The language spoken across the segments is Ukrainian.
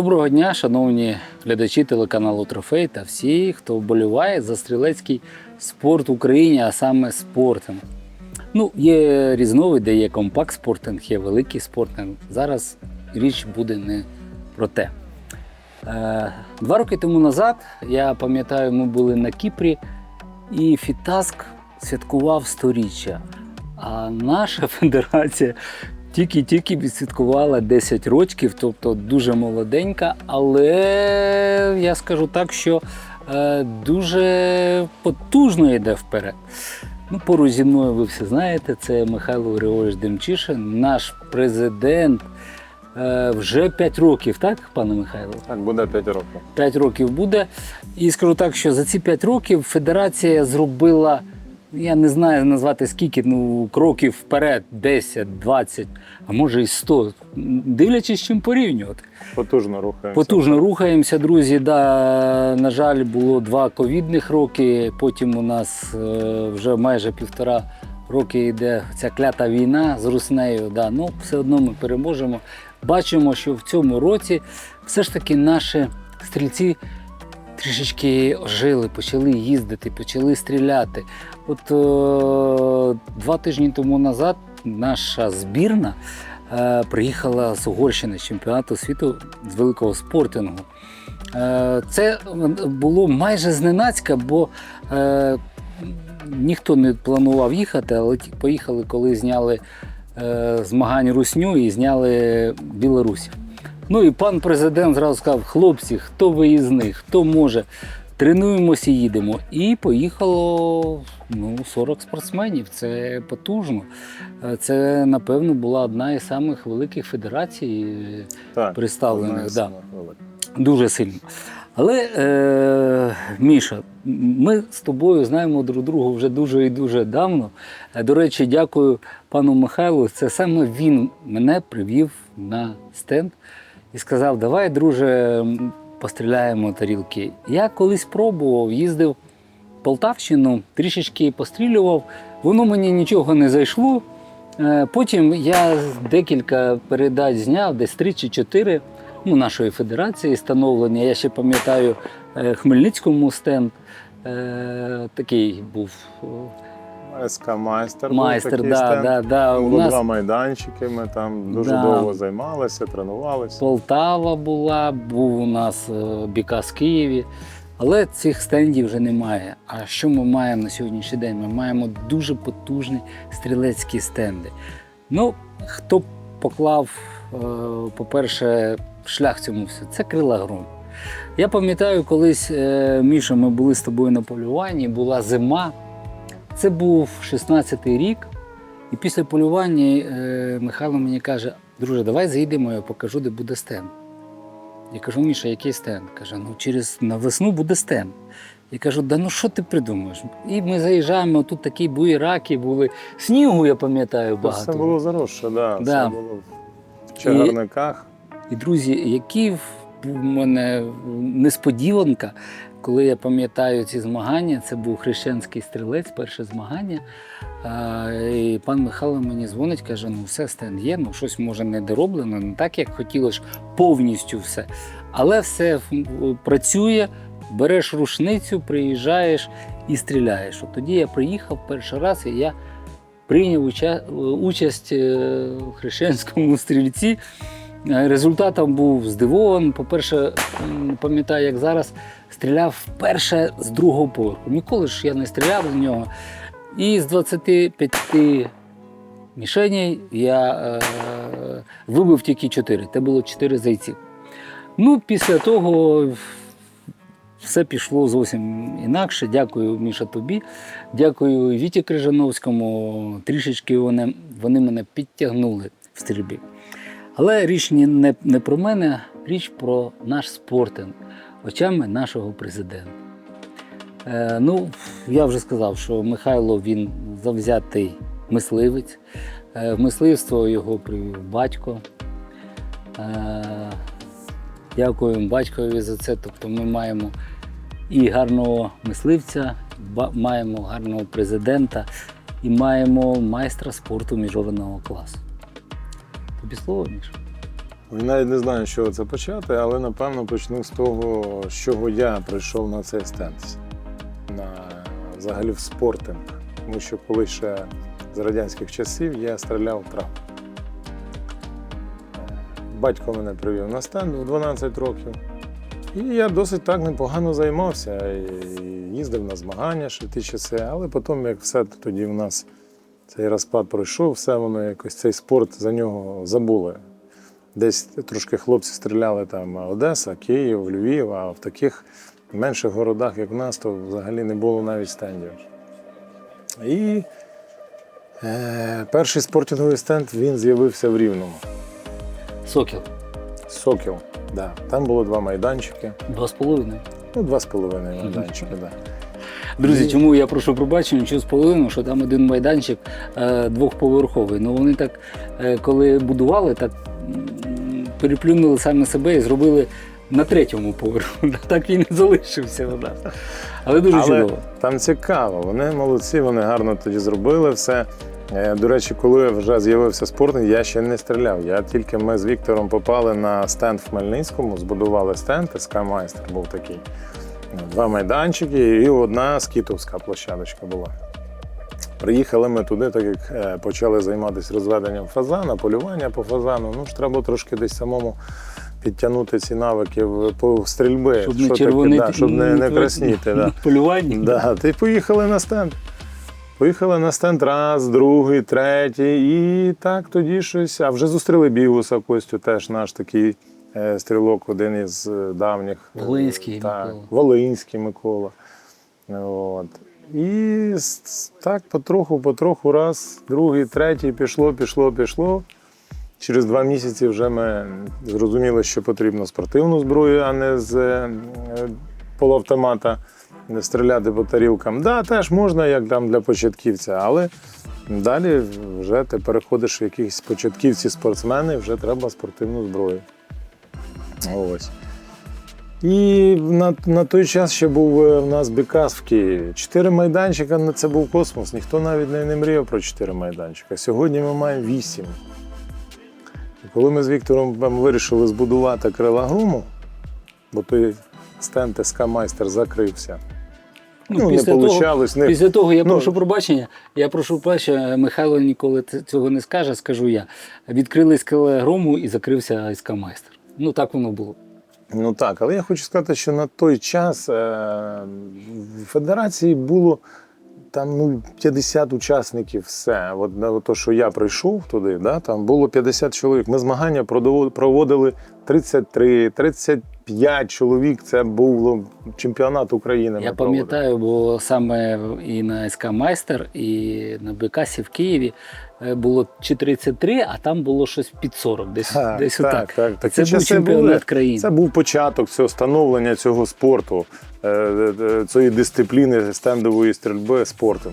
Доброго дня, шановні глядачі телеканалу Трофей та всі, хто вболіває за стрілецький спорт в Україні, а саме спортом. Ну, є різновиди, є компакт спортинг, є великий спортинг. Зараз річ буде не про те. Е, два роки тому назад, я пам'ятаю, ми були на Кіпрі, і Фітаск святкував сторіччя. А наша федерація тільки-тільки відсвяткувала 10 років, тобто дуже молоденька, але я скажу так, що е, дуже потужно йде вперед. Ну, поруч зі мною ви всі знаєте, це Михайло Григорович Демчишин, наш президент. Е, вже 5 років, так, пане Михайло? Так, буде 5 років. 5 років буде. І скажу так, що за ці 5 років федерація зробила, я не знаю назвати скільки, ну, кроків вперед, 10, 20, а може і 100, дивлячись, чим порівнювати. Потужно рухаємося. Потужно рухаємося, друзі. Да, на жаль, було два ковідних роки. Потім у нас е, вже майже півтора роки йде ця клята війна з Руснею. Да. Ну, все одно ми переможемо. Бачимо, що в цьому році все ж таки наші стрільці трішечки ожили, почали їздити, почали стріляти. От е, два тижні тому назад наша збірна е, приїхала з Угорщини з чемпіонату світу з великого спортингу. Е, це було майже зненацька, бо е, ніхто не планував їхати, але поїхали, коли зняли е, змагань русню і зняли Білорусі. Ну і пан президент зразу сказав: хлопці, хто виїзний, хто може, тренуємося їдемо. І поїхало ну, 40 спортсменів. Це потужно. Е, Це, напевно, була одна із самих великих федерацій е, Так, представлених. Да. Дуже сильно. Але, е, Міша, ми з тобою знаємо друг друга вже дуже і дуже давно. Е, До речі, дякую пану Михайлу. Це саме він мене привів на стенд і сказав: давай, друже, постріляємо тарілки. Я колись пробував, їздив Полтавщину, трішечки пострілював, воно мені нічого не зайшло. Е, Потім я декілька передач зняв, десь три чи чотири ну, нашої федерації становлення. Я ще пам'ятаю е, Хмельницькому стенд. Е, такий був СК майстер. майстер. був такий Да, стенд. да, да. У Було нас два майданчики, ми там дуже Да. довго займалися, тренувалися. Полтава була, був у нас е, Бікас Києві. Але цих стендів вже немає. А що ми маємо на сьогоднішній день? Ми маємо дуже потужні стрілецькі стенди. Ну, хто поклав, е, по-перше, шлях цьому все, це крила. Я пам'ятаю, колись, е, Міша, ми були з тобою на полюванні, була зима. Це був 16-й рік. І після полювання е, Михайло мені каже: друже, давай заїдемо, я покажу, де буде стенд. Я кажу, Міша, який стенд? Каже, ну через на весну буде стенд. Я кажу, да ну що ти придумаєш? І ми заїжджаємо, тут такі буєраки були. Снігу, я пам'ятаю, багато. все було заросше, да. Да. Все було в чагарниках. І друзі, які в мене несподіванка, коли я пам'ятаю ці змагання, це був хрещенський стрілець, перше змагання. І пан Михайло мені дзвонить, каже: ну все, стенд є, ну щось може не дороблено, не так, як хотілося, повністю все. Але все працює, береш рушницю, приїжджаєш і стріляєш. От тоді я приїхав перший раз і я прийняв уча- участь е, в хрещенському стрільці. Результатом був здивований. По-перше, пам'ятаю, як зараз стріляв вперше з другого поверху. Ніколи ж я не стріляв з нього. І з 25 мішеней, я е, вибив тільки чотири. Це було чотири зайці. Ну, після того все пішло зовсім інакше. Дякую, Міша, тобі. Дякую Віті Крижановському. Трішечки вони, вони мене підтягнули в стрільбі. Але річ не, не про мене, річ про наш спортинг очами нашого президента. Е, ну, я вже сказав, що Михайло він завзятий мисливець. Е, в мисливство його привів батько. Е, дякуємо батькові за це. Тобто ми маємо і гарного мисливця, маємо гарного президента і маємо майстра спорту міжнародного класу. Тобі слово, Міша? Я навіть не знаю, з чого це почати, але напевно почну з того, з чого я прийшов на цей стенд. На взагалі в спортинг. Тому що коли ще з радянських часів я стріляв в траву. Е, Батько мене привів на стенд в 12 років. І я досить так непогано займався. І їздив на змагання ще ті часи, але потім, як все тоді в нас цей розпад пройшов, все воно якось цей спорт за нього забули. Десь трошки хлопці стріляли там Одеса, Київ, Львів, а в таких менших городах, як в нас, то взагалі не було навіть стендів. І е, перший спортинговий стенд він з'явився в Рівному. Сокіл. Сокіл. Да. Там було два майданчики. Два з половиною. Ну, два з половиною майданчики, да. Друзі, чому я прошу пробачення, що з половиною, що там один майданчик е, двохповерховий. Ну вони так, е, коли будували, так переплюнули самі себе і зробили на третьому поверху. Так він і залишився у нас. Але дуже Але чудово. там цікаво, вони молодці, вони гарно тоді зробили все. Е, До речі, коли вже з'явився спортинг, я ще не стріляв. Я тільки ми з Віктором попали на стенд в Хмельницькому, збудували стенд, Майстер був такий. Ну, Два майданчики і одна скітовська площадочка була. Приїхали ми туди, так як е, почали займатися розведенням фазана, полювання по фазану. Ну ж треба трошки десь самому підтягнути ці навики в- по стрільби, Щоб Що не таке, да, щоб не, не красніти. Да. на полюванні. Да, ти поїхали на стенд. Поїхали на стенд раз, другий, третій, і так тоді щось. А вже зустріли Бігуса Костю, теж наш такий е, стрілок, один із е, давніх. Волинський так, Микола. Волинський Микола. От. І так потроху, потроху, раз, другий, третій, пішло, пішло, пішло. Через два місяці вже ми зрозуміли, що потрібно спортивну зброю, а не з е, полуавтомата стріляти по тарілкам. Да, теж можна, як там для початківця, але далі вже ти переходиш в якісь початківці спортсмени, вже треба спортивну зброю. Ось. І на, на той час ще був е, в нас Бекас в Києві. Чотири майданчика ну, це був космос. Ніхто навіть не мріяв про чотири майданчика. Сьогодні ми маємо вісім. Коли ми з Віктором вирішили збудувати крила грому, бо той стенд СК Майстер закрився. Ну, не після того- Не... Після того я Ну, прошу пробачення. Я прошу пробачення, Михайло ніколи цього не скаже, скажу я. Відкрили скеле грому і закрився СК майстер. Ну так воно було. Ну так, але я хочу сказати, що на той час е, в федерації було там ну, 50 учасників, все. От на то, що я прийшов туди, да, там було 50 чоловік. Ми змагання проводили 33, 35 чоловік. Це був чемпіонат України. Я пам'ятаю, бо саме і на СК Майстер, і на Бекасі в Києві було чи 33, а там було щось під 40, десь, Так, десь так, отак. так, такі Це був чемпіонат були. країни. Це був початок цього становлення цього спорту, е, е, цієї дисципліни стендової стрільби спортом.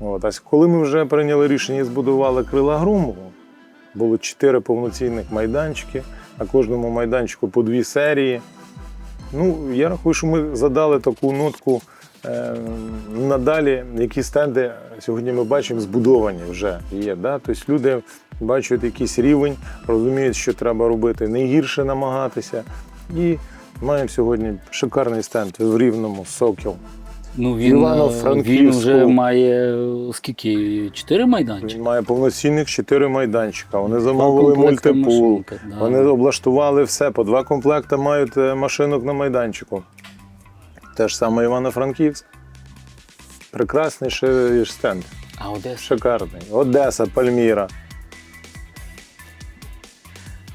От. А коли ми вже прийняли рішення і збудували крила грому, було чотири повноцінних майданчики, на кожному майданчику по дві серії. Ну, я рахую, що ми задали таку нотку. Е, Надалі, які стенди сьогодні ми бачимо, збудовані вже є. Да? Тобто люди бачать якийсь рівень, розуміють, що треба робити, не гірше намагатися. І маємо сьогодні шикарний стенд в рівному сокіл. Ну, він, він вже має скільки? Чотири майданчики? Він має повноцінних чотири майданчика. Вони замовили мультипул. машинка, да. Вони облаштували все. По два комплекти мають е, машинок на майданчику. Те ж саме Івано-Франківськ. Прекрасніший стенд. А Одеса? Шикарний. Одеса, Пальміра.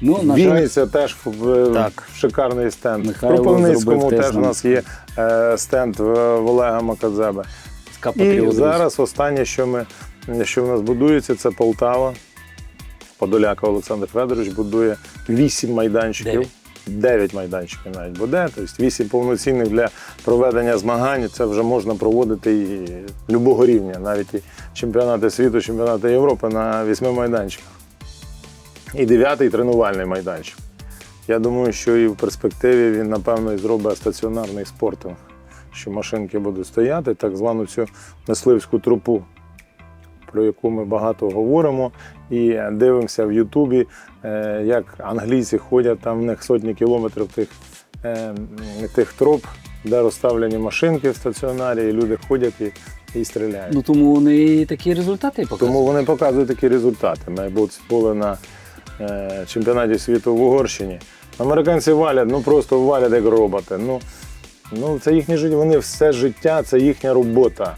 Ну, на жаль, теж Так. в шикарний стенд. Михайло в Кропивницькому теж у нас є е, стенд в, в Олега Макадзеба. СКА І зараз останнє, що ми що в нас будується, це Полтава. Подоляка Олександр Федорович будує 8 майданчиків. Дев'ять. 9 майданчиків навіть буде, тобто 8 повноцінних для проведення змагань. Це вже можна проводити і любого рівня, навіть і чемпіонати світу, чемпіонати Європи на 8 майданчиках. І дев'ятий тренувальний майданчик. Я думаю, що і в перспективі він, напевно, і зробить стаціонарний спортинг, що машинки будуть стояти, так звану цю мисливську трупу, про яку ми багато говоримо, і дивимося в Ютубі, е, як англійці ходять, там в них сотні кілометрів тих, е, тих троп, де розставлені машинки в стаціонарі, і люди ходять і, і стріляють. Ну тому вони і такі результати показують. Тому вони показують такі результати. Були на е, чемпіонаті світу в Угорщині. Американці валять, ну просто валять як роботи. Ну, ну це їхнє життя, вони все життя, це їхня робота.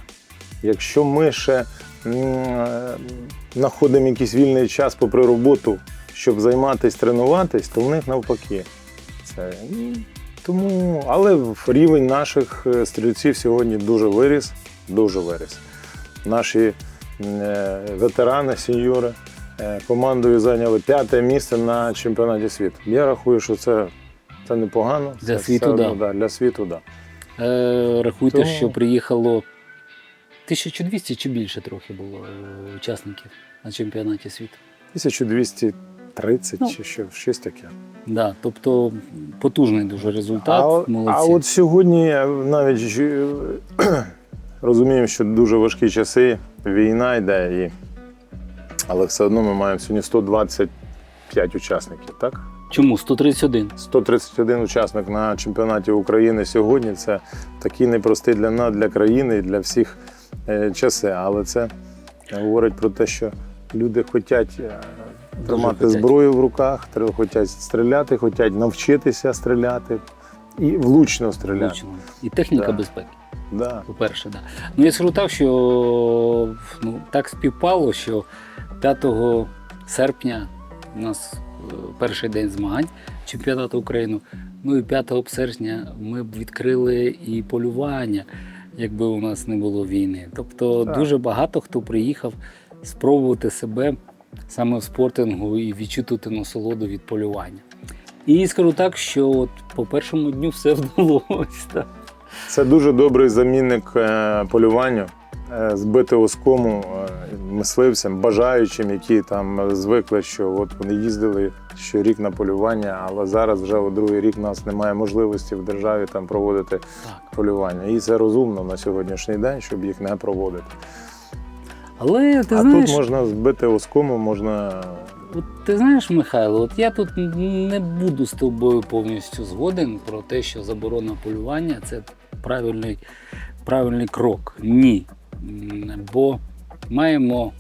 Якщо ми ще знаходимо якийсь вільний час попри роботу, щоб займатися, тренуватись, то в них навпаки. Це, тому, але рівень наших е, стрільців сьогодні дуже виріс, дуже виріс. Наші е, ветерани, сеньори е, командою зайняли п'яте місце на чемпіонаті світу. Я рахую, що це, це непогано. Для Це світу, все одно, да. Для світу, так. Да. Е, рахуйте, Тому- що приїхало 1200 чи більше трохи було е, учасників на чемпіонаті світу. 1230 Ну. чи що, щось таке. Да, тобто потужний дуже результат. А, Молодці. а от сьогодні навіть е, розуміємо, що дуже важкі часи, війна йде, і... але все одно ми маємо сьогодні 125 учасників, так? Чому 131? 131 учасник на чемпіонаті України сьогодні. Це такі непрості для нас, для країни і для всіх часи. Але це говорить про те, що люди хочуть е, тримати хотять. зброю в руках, хочуть стріляти, хочуть навчитися стріляти і влучно стріляти. Влучно. І техніка Да. безпеки. Да. По-перше, да. Ну я скажу так, що ну, так співпало, що 5 серпня у нас е, перший день змагань чемпіонату України. Ну і 5 серпня ми б відкрили і полювання, якби у нас не було війни. Тобто Так. дуже багато хто приїхав спробувати себе саме в спортингу і відчути насолоду від полювання. І скажу так, що от по першому дню все вдалося. Це дуже добрий замінник е, полюванню, е, збити оскому е, мисливцям, бажаючим, які там звикли, що от вони їздили щорік на полювання, але зараз вже у другий рік у нас немає можливості в державі там проводити Так. полювання. І це розумно на сьогоднішній день, щоб їх не проводити. Але ти а знаєш, тут можна збити оскому, можна от, ти знаєш, Михайло, от я тут не буду з тобою повністю згоден про те, що заборона полювання це правильний, правильний крок. Ні. Бо маємо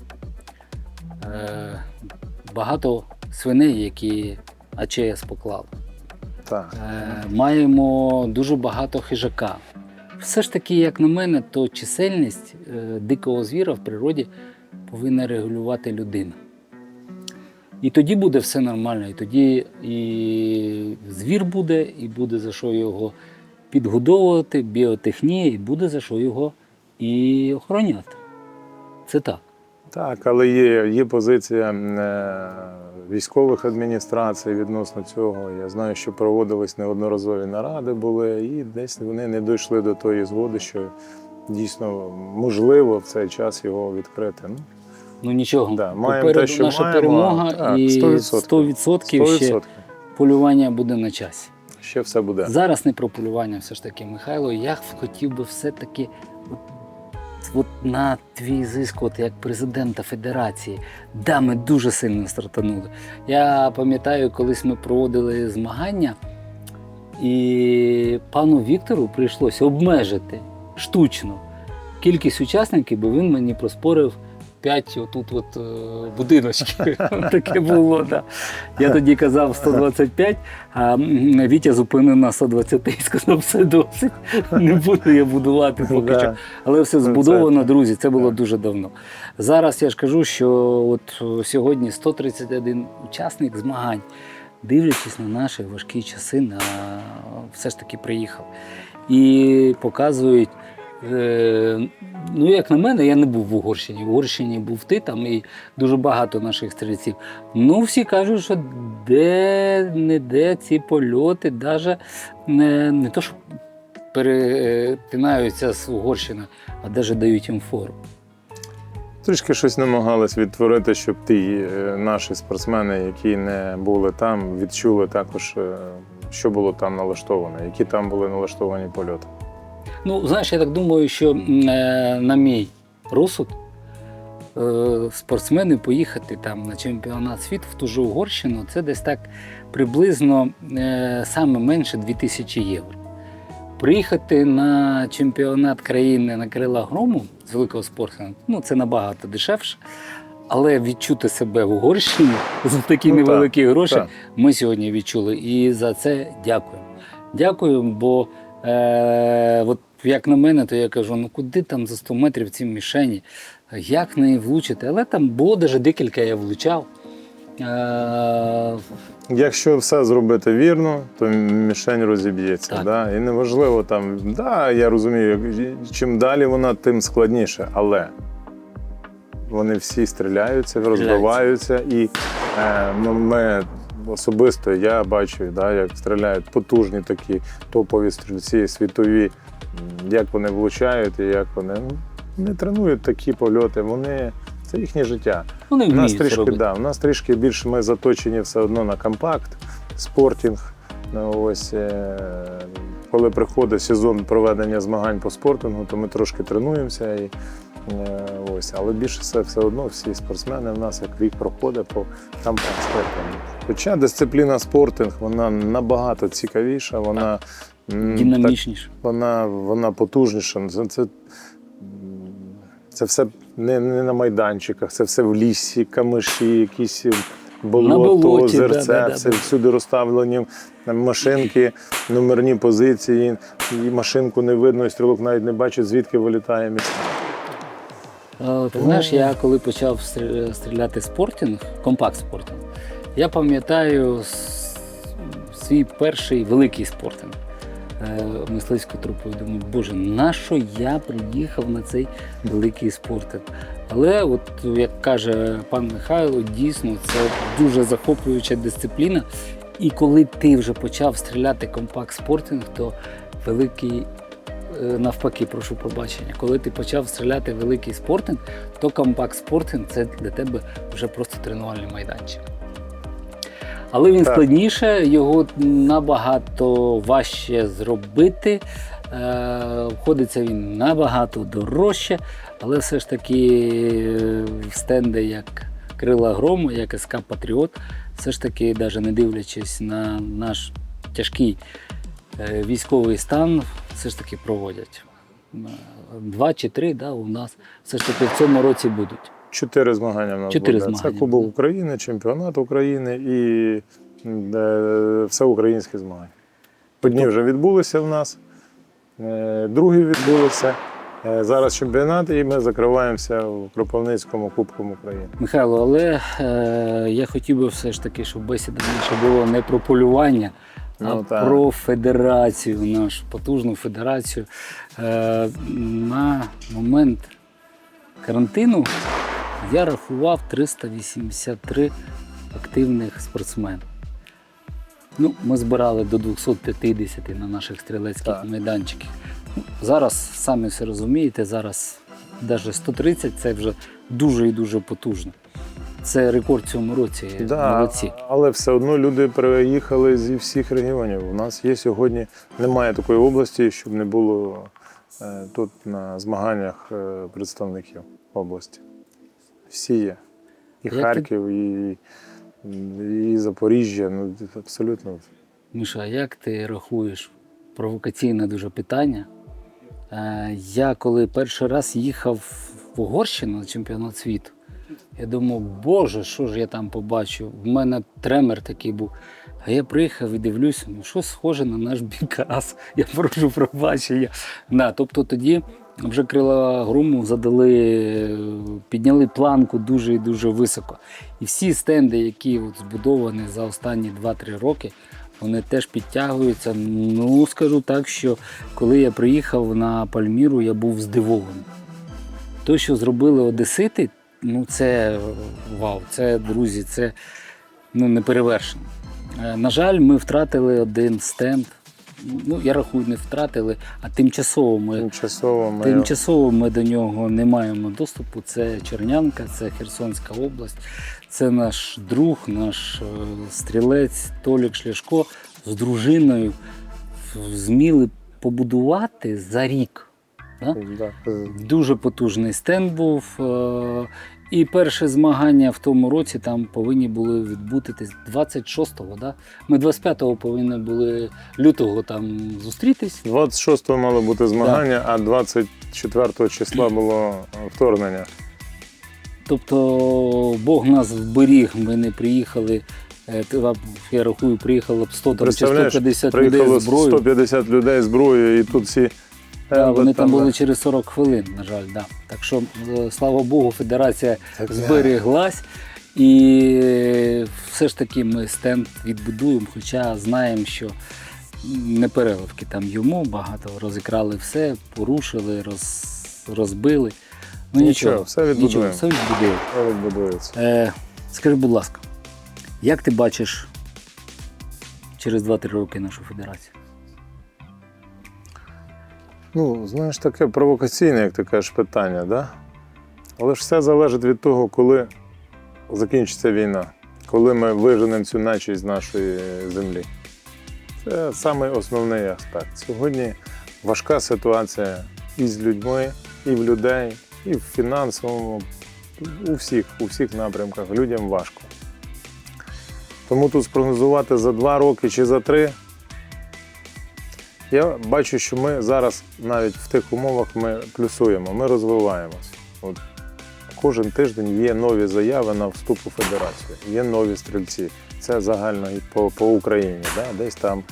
е, багато свиней, які АЧС поклали. так. Е, маємо дуже багато хижака. Все ж таки, як на мене, то чисельність е, дикого звіра в природі повинна регулювати людина. І тоді буде все нормально, і тоді і звір буде, і буде за що його підгодовувати, біотехнія, і буде за що його і охороняти. Це так. Так, але є, є позиція е, військових адміністрацій відносно цього. Я знаю, що проводились неодноразові наради були, і десь вони не дійшли до тої згоди, що дійсно можливо в цей час його відкрити. Ну, Ну нічого. Да, маємо Попереду те, що наша маємо. перемога Так, і 100%. 100% 100%. полювання буде на часі. Ще все буде. Зараз не про полювання, все ж таки, Михайло. Я хотів би все-таки от на твій зиск, от як президента Федерації, да, ми дуже сильно стартанули. Я пам'ятаю, колись ми проводили змагання, і пану Віктору прийшлося обмежити штучно кількість учасників, бо він мені проспорив 125 отут от, е, будиночки. Таке було. Да. Я тоді казав 125, а Вітя зупинив на 120 і сказав, все досить. Не буду я будувати поки що. Але все збудовано, друзі, це було дуже давно. Зараз я ж кажу, що от е, сьогодні 131 учасник змагань, дивлячись на наші важкі часи, на все ж таки приїхав. І показують. Е, Ну, як на мене, я не був в Угорщині. В Угорщині був ти там і дуже багато наших стрільців. Ну, всі кажуть, що де не де ці польоти, навіть не, не то, що перетинаються з Угорщиною, а навіть дають їм фору. Трішки щось намагались відтворити, щоб ті е, наші спортсмени, які не були там, відчули також, е, що було там налаштовано, які там були налаштовані польоти. Ну, знаєш, я так думаю, що е, на мій розсуд е, спортсмени поїхати там на чемпіонат світу в ту ж Угорщину, це десь так приблизно е, саме менше 2000 євро. Приїхати на чемпіонат країни на крила грому з великого спорту, ну це набагато дешевше. Але відчути себе в Угорщині за такі Ну, так, невеликі гроші так. ми сьогодні відчули. І за це дякуємо. Дякуємо, бо е, от як на мене, то я кажу: ну куди там за 100 метрів ці мішені? Як неї влучити? Але там було навіть декілька я влучав. Е, Якщо все зробити вірно, то мішень розіб'ється. Так. Да? І неважливо там, да, я розумію, чим далі вона, тим складніше, але вони всі стріляються, розбиваються, і е, ну, ми особисто я бачу, да, як стріляють потужні такі топові стрільці, світові, як вони влучають і як вони ну, не тренують такі польоти. Вони це їхнє життя. вони У нас трішки, да, у нас трішки більше ми заточені все одно на компакт, спортінг. Ну, ось, е, коли приходить сезон проведення змагань по спортингу, то ми трошки тренуємося. І, е, ось, але більше все, все одно всі спортсмени в нас як рік проходить по компакт спортингу. Хоча дисципліна спортинг вона набагато цікавіша, вона, Динамічніше. вона, вона потужніша. Це, це, це все не, не на майданчиках, це все в лісі, камиші, якісь болото, болоті, зерце, да, да, да, все да. всюди розставлені машинки, номерні позиції, і машинку не видно, і стрілок навіть не бачить, звідки вилітає місце. Ти знаєш, я коли почав стріляти спортінг, компакт спортінг, я пам'ятаю свій перший великий спортінг е, мисливською трупою. Думаю, боже, на що я приїхав на цей великий спортинг? Але, от як каже пан Михайло, дійсно це дуже захоплююча дисципліна. І коли ти вже почав стріляти компакт спортинг, то великий Е, навпаки, прошу пробачення. Коли ти почав стріляти великий спортинг, то компакт спортинг це для тебе вже просто тренувальний майданчик. Але він Так. складніше, його набагато важче зробити. Е, Входиться він набагато дорожче, але все ж таки е, стенди як Крила Грому, як СК Патріот, все ж таки, навіть не дивлячись на наш тяжкий е, військовий стан, все ж таки проводять. Е, Два чи три да, у нас все ж таки в цьому році будуть. Чотири змагання в нас Чотири буде. змагання Це Кубок. України, чемпіонат України і е, всеукраїнські змагання. Одні вже відбулися в нас, е, другі відбулися. Е, Зараз чемпіонат, і ми закриваємося в Кропивницькому Кубком України. Михайло, але е, я хотів би все ж таки, щоб бесіда наша було не про полювання, а Ну, про федерацію, нашу потужну федерацію. Е, на момент карантину я рахував 383 активних спортсмени. Ну, ми збирали до 250 на наших стрілецьких Так. майданчиках. Зараз, самі все розумієте, зараз навіть 130 це вже дуже і дуже потужно. Це рекорд цьому році. Молодці. але все одно люди приїхали зі всіх регіонів. У нас є сьогодні, немає такої області, щоб не було е, тут на змаганнях е, представників області. Всі є. І Як ти- Харків, і, і Запоріжжя. Ну, абсолютно. Миша, а як ти рахуєш провокаційне дуже питання? Е, Я коли перший раз їхав в Угорщину на чемпіонат світу, я думав, боже, що ж я там побачив? В мене тремор такий був. А я приїхав і дивлюся, ну що схоже на наш бікас. Я прошу пробачення. Да, тобто тоді вже крила грому задали, підняли планку дуже і дуже високо. І всі стенди, які от збудовані за останні 2-3 роки, вони теж підтягуються. Ну, скажу так, що коли я приїхав на Пальміру, я був здивований. То, що зробили одесити, ну це вау, це друзі, це ну, неперевершено. Е, На жаль, ми втратили один стенд. Ну, я рахую, не втратили, а тимчасово ми Тимчасово ми Тимчасово ми до нього не маємо доступу. Це Чернянка, це Херсонська область, це наш друг, наш е, стрілець Толік Шляшко з дружиною зміли побудувати за рік. Да? да, Дуже потужний стенд був. І перше змагання в тому році там повинні були відбутися 26-го. Да? Ми 25-го повинні були лютого там зустрітись. 26-го мало бути змагання, а 24 числа було вторгнення. Тобто Бог нас вберіг, ми не приїхали. е, Я рахую, приїхало б 100 там, чи 150 людей Приїхало з зброєю. 150 людей зброєю, і тут всі. Е, вони там були через 40 хвилин, на жаль. Да. Так що, е, слава Богу, федерація Так, збереглась. І все ж таки ми стенд відбудуємо, хоча знаємо, що не переливки там йому багато розікрали все, порушили, роз, розбили. Ну Нічого, нічого, все відбудуємо. нічого, все відбудуємо. Все відбудується. Е, скажи, будь ласка, як ти бачиш через 2-3 роки нашу федерацію? Ну, знаєш, таке провокаційне, як ти кажеш, питання, да? Але ж все залежить від того, коли закінчиться війна, коли ми виженемо цю нечість з нашої землі. Це самий основний аспект. Сьогодні важка ситуація і з людьми, і в людей, і в фінансовому, у всіх, у всіх напрямках. Людям важко. Тому тут спрогнозувати за два роки чи за три я бачу, що ми зараз навіть в тих умовах ми плюсуємо, ми розвиваємось. Кожен тиждень є нові заяви на вступ у федерацію, є нові стрільці. Це загально і по, по Україні. Да? Десь там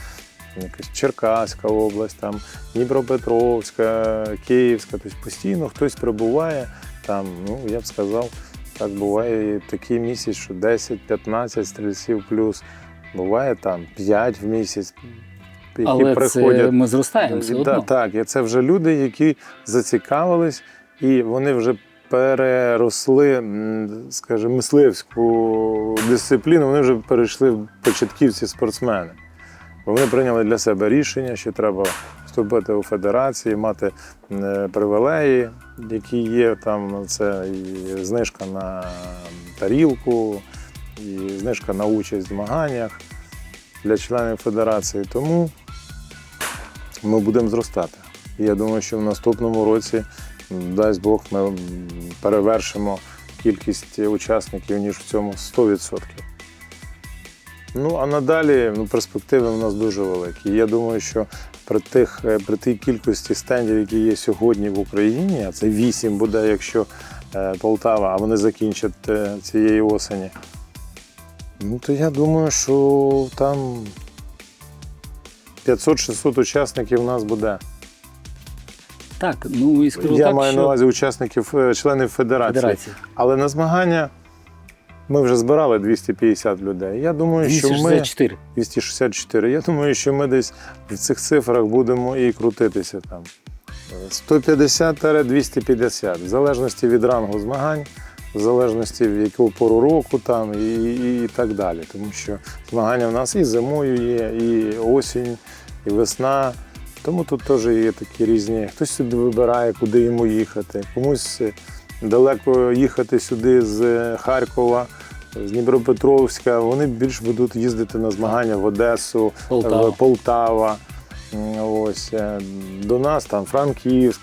якась Черкаська область, там Дніпропетровська, Київська. Тобто постійно хтось прибуває. Там, ну я б сказав, так буває і такий місяць, що 10-15 стрільців плюс. Буває там 5 в місяць. Які Але приходять. це ми зростаємо все одно. Так, і це вже люди, які зацікавились, і вони вже переросли, скажімо, мисливську дисципліну, вони вже перейшли в початківці спортсмени. Бо вони прийняли для себе рішення, що треба вступити у федерації, мати е, привілеї, які є там. Це і знижка на тарілку, і знижка на участь в змаганнях для членів федерації. Тому ми будемо зростати. І я думаю, що в наступному році, дасть Бог, ми перевершимо кількість учасників, ніж в цьому 100%. Ну, а надалі ну, перспективи в нас дуже великі. Я думаю, що при, тих, е, при тій кількості стендів, які є сьогодні в Україні, а це 8 буде, якщо е, Полтава, а вони закінчать е, цієї осені. Ну, то я думаю, що там 500-600 учасників у нас буде. Так, ну і скажу Я так, маю що на увазі учасників, е, членів федерації. федерація. Але на змагання ми вже збирали 250 людей. Я думаю, що ми 264. 264. Я думаю, що ми десь в цих цифрах будемо і крутитися там. 150-250, в залежності від рангу змагань, в залежності в яку пору року там і, і, і так далі. Тому що змагання в нас і зимою є, і осінь, і весна. Тому тут теж є такі різні. Хтось собі вибирає, куди йому їхати. Комусь далеко їхати сюди з Харкова, з Дніпропетровська. Вони більш будуть їздити на змагання в Одесу, Полтава. в Полтава. Ось е, до нас там Франківськ,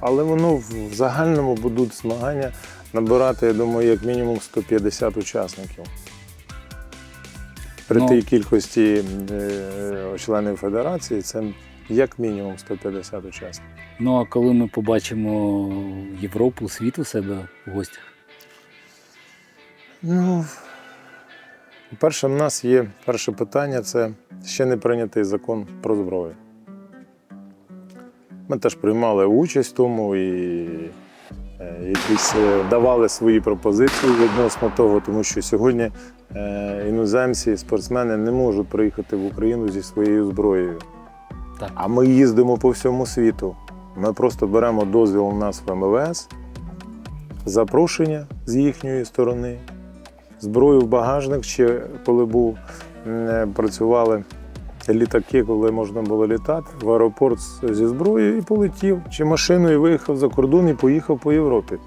але воно в загальному будуть змагання набирати, я думаю, як мінімум 150 учасників. При Ну. тій кількості е, членів федерації це як мінімум 150 учасників. Ну а коли ми побачимо Європу, світ у себе в гостях? Ну, перше, в нас є перше питання це ще не прийнятий закон про зброю. Ми теж приймали участь в тому і якісь е, давали свої пропозиції відносно того, тому що сьогодні е, іноземці, спортсмени не можуть приїхати в Україну зі своєю зброєю. Так. А ми їздимо по всьому світу. Ми просто беремо дозвіл у нас в МВС, запрошення з їхньої сторони, зброю в багажник, ще коли був, працювали літаки, коли можна було літати, в аеропорт зі зброєю і полетів, чи машиною виїхав за кордон і поїхав по Європі.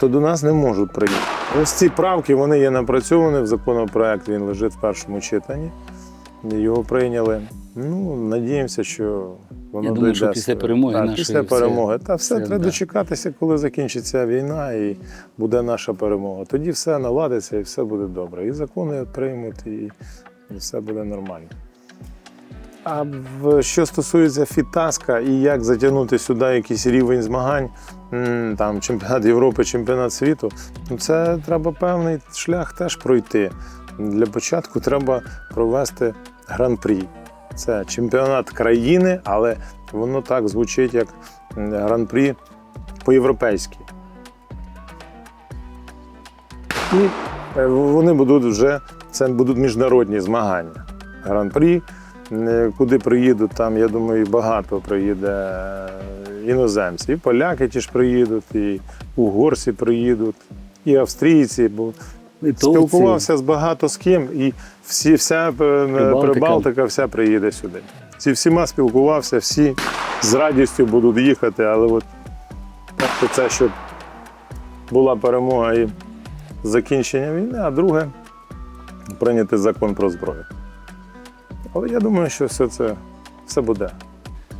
То до нас не можуть приїхати. Ось ці правки вони є напрацьовані в законопроект, він лежить в першому читанні. Його прийняли. Ну, надіємося, що воно Я думаю, що після перемоги Так, нашої після все- перемоги. Та все все, треба да. дочекатися, коли закінчиться війна і буде наша перемога. Тоді все наладиться і все буде добре. І закони приймуть, і, і все буде нормально. А в, що стосується фітаска і як затягнути сюди якийсь рівень змагань, там чемпіонат Європи, чемпіонат світу, ну це треба певний шлях теж пройти. Для початку треба провести гран-прі. Це чемпіонат країни, але воно так звучить як гран-прі по-європейськи. І е, вони будуть вже, це будуть міжнародні змагання. Гран-прі, е, куди приїдуть, там, я думаю, багато приїде е, іноземців. І поляки ті ж приїдуть, і угорці приїдуть, і австрійці. Бо спілкувався з багато з ким, і всі, вся е, Прибалтика. Прибалтика вся приїде сюди. Зі всіма спілкувався, всі з радістю будуть їхати, але от це, щоб була перемога і закінчення війни, а друге прийняти закон про зброю. Але я думаю, що все це все буде.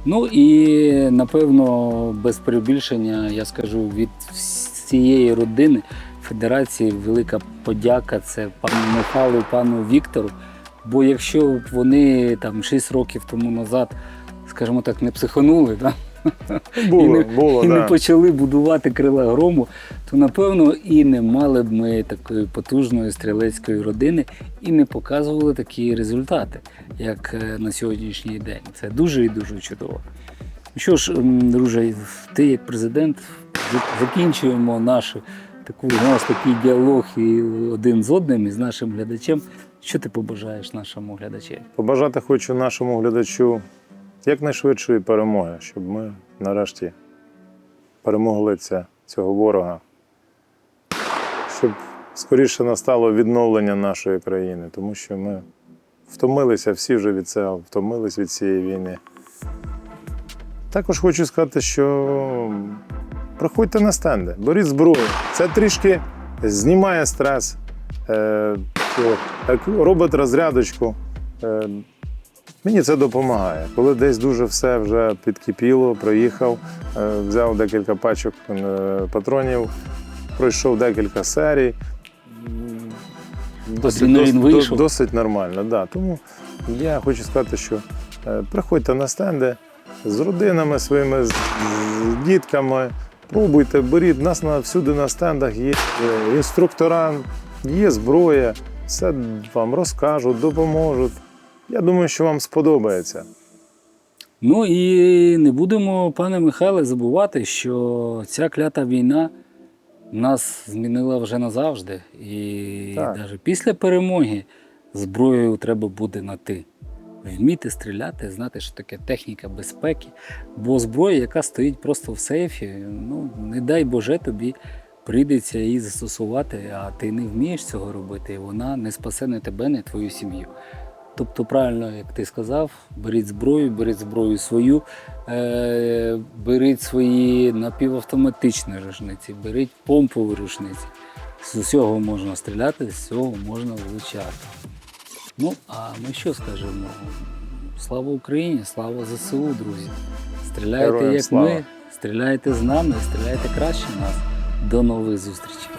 Ну і напевно, без перебільшення, я скажу від всієї родини федерації велика подяка це пану Михайлу, пану Віктору. Бо якщо б вони там 6 років тому назад, скажімо так, не психанули, да? Було, і не, було, і не да. почали будувати крила грому, то напевно і не мали б ми такої потужної стрілецької родини і не показували такі результати, як е, на сьогоднішній день. Це дуже і дуже чудово. Ну Що ж, друже, ти як президент за- закінчуємо нашу таку знаєш, такий діалог і один з одним, і з нашим глядачем. Що ти побажаєш нашому глядачеві? Побажати хочу нашому глядачу якнайшвидшої перемоги, щоб ми нарешті перемогли ця, цього ворога, щоб скоріше настало відновлення нашої країни, тому що ми втомилися всі вже від цього, втомились від цієї війни. Також хочу сказати, що приходьте на стенди, беріть зброю. Це трішки знімає стрес, е, робить розрядочку. Мені це допомагає. Коли десь дуже все вже підкипіло, приїхав, е, взяв декілька пачок е, патронів, пройшов декілька серій. Досить, досить, вийшов. досить нормально. Да. Тому я хочу сказати, що е, приходьте на стенди з родинами своїми, з, з дітками, пробуйте, беріть. У нас на, всюди на стендах є інструктора, є зброя, все вам розкажуть, допоможуть. Я думаю, що вам сподобається. Ну і не будемо, пане Михайле, забувати, що ця клята війна нас змінила вже назавжди. І Так. навіть після перемоги зброєю треба буде на ти. Вміти стріляти, знати, що таке техніка безпеки. Бо зброя, яка стоїть просто в сейфі, ну не дай Боже тобі прийдеться її застосувати, а ти не вмієш цього робити, і вона не спасе не тебе, не твою сім'ю. Тобто, правильно, як ти сказав, беріть зброю, беріть зброю свою, е, беріть свої напівавтоматичні рушниці, беріть помпові рушниці. З усього можна стріляти, з цього можна влучати. Ну, а ми що скажемо? Слава Україні, слава ЗСУ, друзі. Стріляйте, Героям як слава. ми, стріляйте з нами, стріляйте краще нас. До нових зустрічей.